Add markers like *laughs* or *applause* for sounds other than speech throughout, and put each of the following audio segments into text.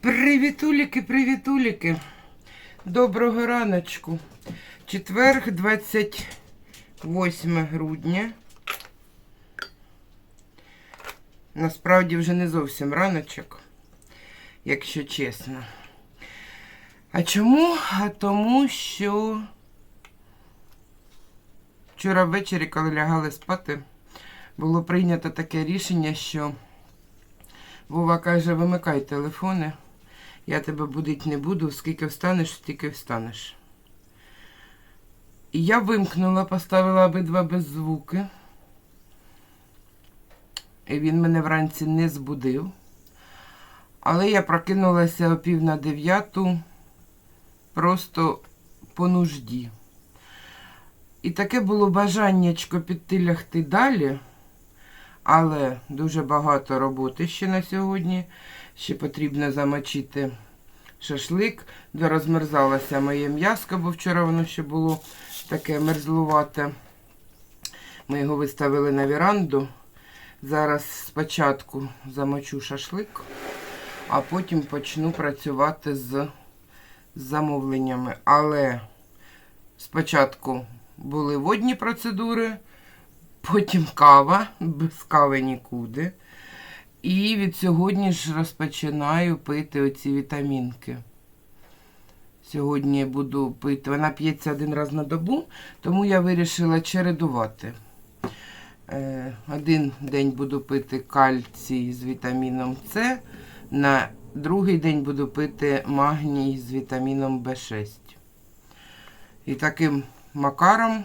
Привітуліки, привітуліки. Доброго раночку. Четверг, 28 грудня. Насправді вже не зовсім раночок, якщо чесно. А чому? А тому що вчора ввечері, коли лягали спати, було прийнято таке рішення, що Вова каже, вимикай телефони. Я тебе будить не буду, скільки встанеш, стільки встанеш. І я вимкнула, поставила обидва без звуки. І він мене вранці не збудив. Але я прокинулася о пів на дев'яту просто по нужді. І таке було бажаннячко піти лягти далі, але дуже багато роботи ще на сьогодні. Ще потрібно замочити шашлик, де розмерзалося моє м'яско, бо вчора воно ще було таке мерзлувате. Ми його виставили на віранду. Зараз спочатку замочу шашлик, а потім почну працювати з замовленнями. Але спочатку були водні процедури, потім кава, без кави нікуди. І від сьогодні ж розпочинаю пити оці вітамінки. Сьогодні буду пити. Вона п'ється один раз на добу, тому я вирішила чередувати. Е, Один день буду пити кальцій з вітаміном С, на другий день буду пити магній з вітаміном В6. І таким макаром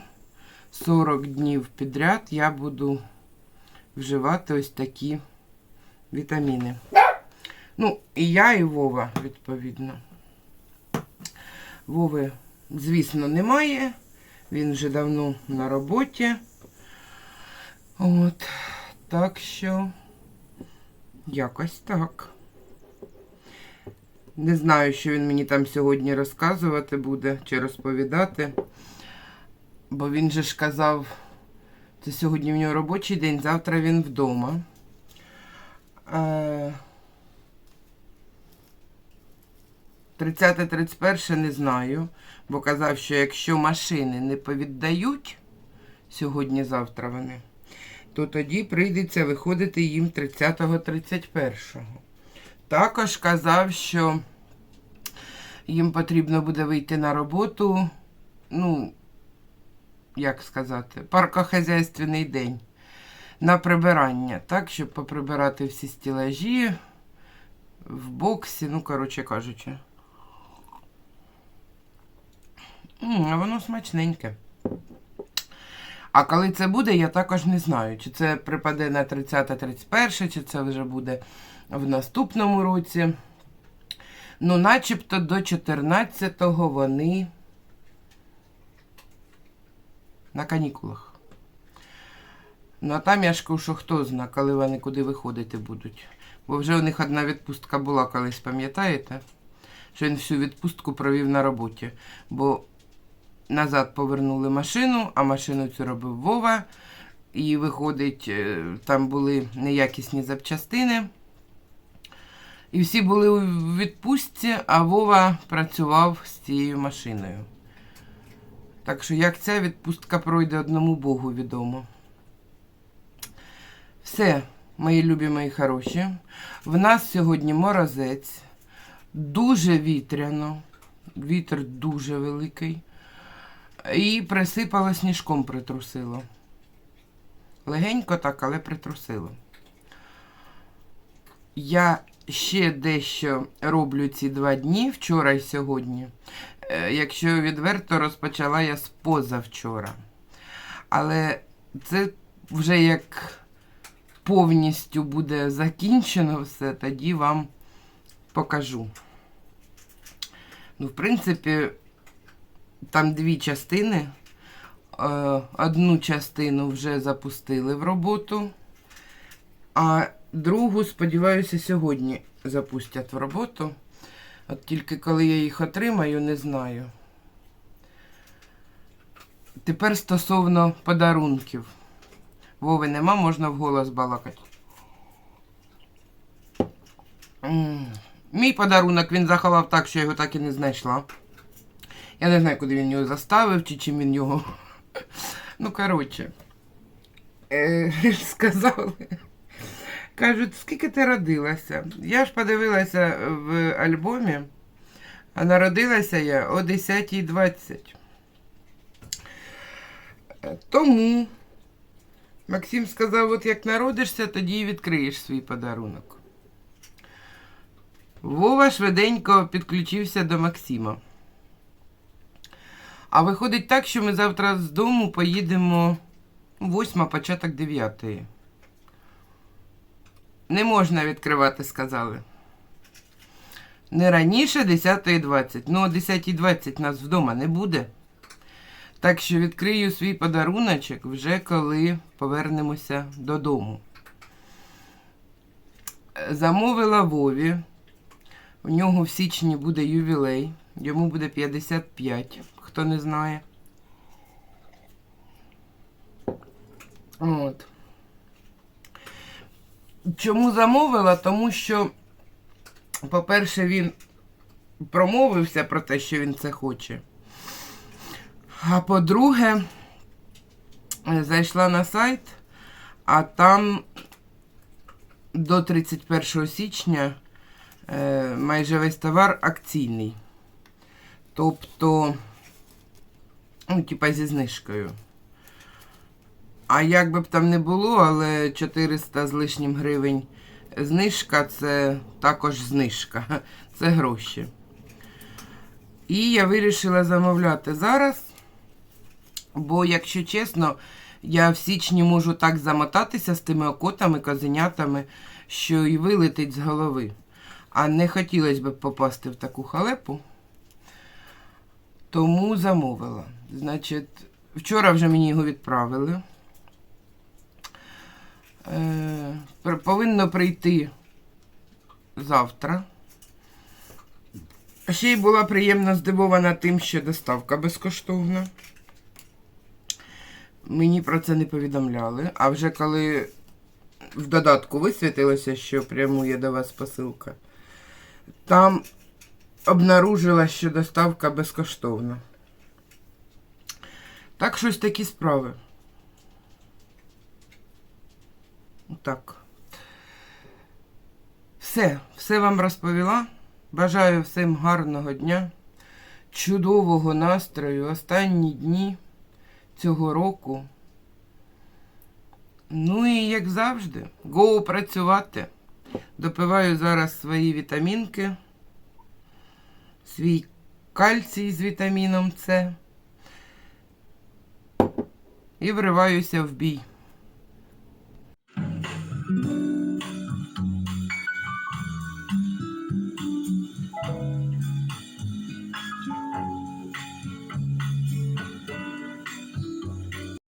40 днів підряд я буду вживати ось такі вітаміни. Ну, і я, і Вова, відповідно. Вови, звісно, немає. Він вже давно на роботі. От. Так що якось так. Не знаю, що він мені там сьогодні розказувати буде чи розповідати. Бо він же ж казав, це сьогодні в нього робочий день, завтра він вдома. Е, 30-31 не знаю, бо казав, що якщо машини не повіддають сьогодні-завтра вони, то тоді прийдеться виходити їм 30-31. Також казав, що їм потрібно буде вийти на роботу, ну, як сказати, паркохазяйственний день на прибирання, так, щоб поприбирати всі стілажі в боксі, ну, коротше кажучи. А воно смачненьке. А коли це буде, я також не знаю, чи це припаде на 30-31, чи це вже буде в наступному році. Ну, начебто до 14-го вони на канікулах. Ну, а там я ж кажу, хто зна, коли вони куди виходити будуть. Бо вже у них одна відпустка була колись, пам'ятаєте? Що він всю відпустку провів на роботі. Бо назад повернули машину, а машину цю робив Вова. І виходить, е, там були неякісні запчастини. І всі були у відпустці, а Вова працював з цією машиною. Так що, як ця відпустка пройде одному Богу відомо. Все, мої любі, мої хороші. В нас сьогодні морозець. Дуже вітряно. Вітер дуже великий. І присипало сніжком притрусило. Легенько так, але притрусило. Я ще дещо роблю ці два дні, вчора і сьогодні. Е, Якщо відверто, розпочала я з позавчора. Але це вже як повністю буде закінчено все, тоді вам покажу. Ну, в принципі, там дві частини. Е, Одну частину вже запустили в роботу, а другу, сподіваюся, сьогодні запустять в роботу. От тільки коли я їх отримаю, не знаю. Тепер стосовно подарунків. Вови нема, можна вголос балакати. Мій подарунок він заховав так, що я його так і не знайшла. Я не знаю, куди він його заставив, чи чим він його. Ну, коротше. Е, *laughs* сказали. Кажуть, скільки ти родилася? Я ж подивилася в альбомі, а народилася я о 10.20. Е, Тому Максим сказав, от як народишся, тоді і відкриєш свій подарунок. Вова швиденько підключився до Максима. А виходить так, що ми завтра з дому поїдемо восьма, початок дев'ятої. Не можна відкривати, сказали. Не раніше 10.20. Ну, о 10.20 нас вдома не буде. Так що відкрию свій подаруночок вже коли повернемося додому. Замовила Вові. У нього в січні буде ювілей. Йому буде 55, хто не знає. От. Чому замовила? Тому що, по-перше, він промовився про те, що він це хоче. А по-друге, е, зайшла на сайт, а там до 31 січня е, майже весь товар акційний. Тобто, ну, типа зі знижкою. А як би б там не було, але 400 з лишнім гривень знижка це також знижка. *laughs* Це гроші. І я вирішила замовляти зараз. Бо, якщо чесно, я в січні можу так замотатися з тими окотами, козенятами, що і вилетить з голови. А не хотілося б попасти в таку халепу. Тому замовила. Значить, вчора вже мені його відправили. Е, повинно прийти завтра. Ще й була приємно здивована тим, що доставка безкоштовна. Мені про це не повідомляли. А вже коли в додатку висвітилося, що прямує до вас посилка, там обнаружила, що доставка безкоштовна. Так, щось такі справи. Так. Все, все вам розповіла. Бажаю всім гарного дня, чудового настрою, останні дні цього року. Ну і як завжди, гоу працювати. Допиваю зараз свої вітамінки, свій кальцій з вітаміном С і вриваюся в бій.